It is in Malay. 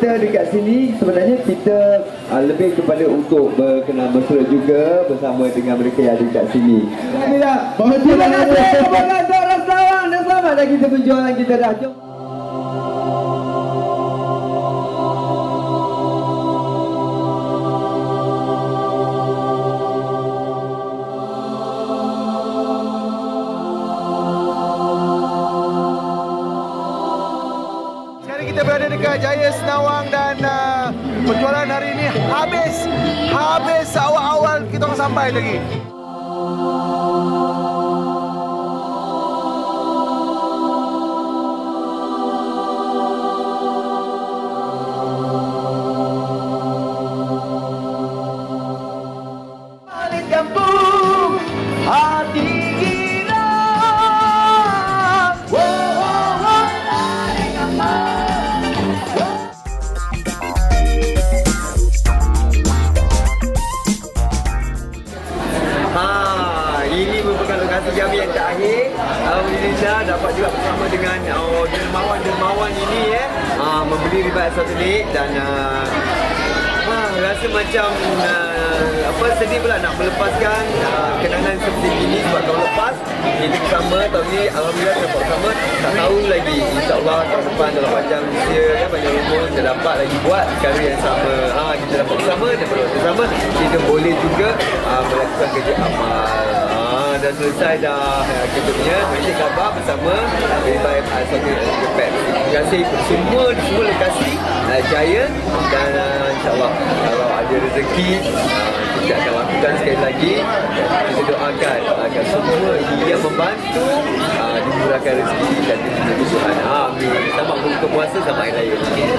dekat sini sebenarnya kita uh, lebih kepada untuk berkenal mesra juga bersama dengan mereka yang ada dekat sini. Alhamdulillah. Terima kasih kepada Dora Selawang dan selamat dah kita berjualan kita dah. Jom. Kita berada dekat Jaya Senawang dan uh, penjualan hari ini habis. Habis awal-awal kita sampai lagi. Lokasi kami yang terakhir. Alhamdulillah dapat juga bersama dengan oh, dermawan-dermawan ini ya. Ha, membeli ribat satelit dan uh, rasa macam uh, apa sedih pula nak melepaskan uh, kenangan seperti ini sebab tahun lepas. Kita bersama tahun ni alhamdulillah dapat bersama. Tak tahu lagi insyaallah tahun depan dalam panjang usia kan panjang umur kita dapat lagi buat perkara yang sama. Ha, kita dapat bersama dan pada waktu sama kita boleh juga uh, melakukan kerja amal ha, dah selesai dah uh, kita punya Malaysia Khabar bersama Revive Al-Sogir Al-Gepet terima kasih semua semua lokasi. Uh, Giant dan uh, insyaAllah kalau ada rezeki kita akan lakukan sekali lagi. Dan kita doakan agar semua yang membantu uh, dimurahkan rezeki dan dimurahkan Tuhan amin selamat berbuka puasa selamat hari raya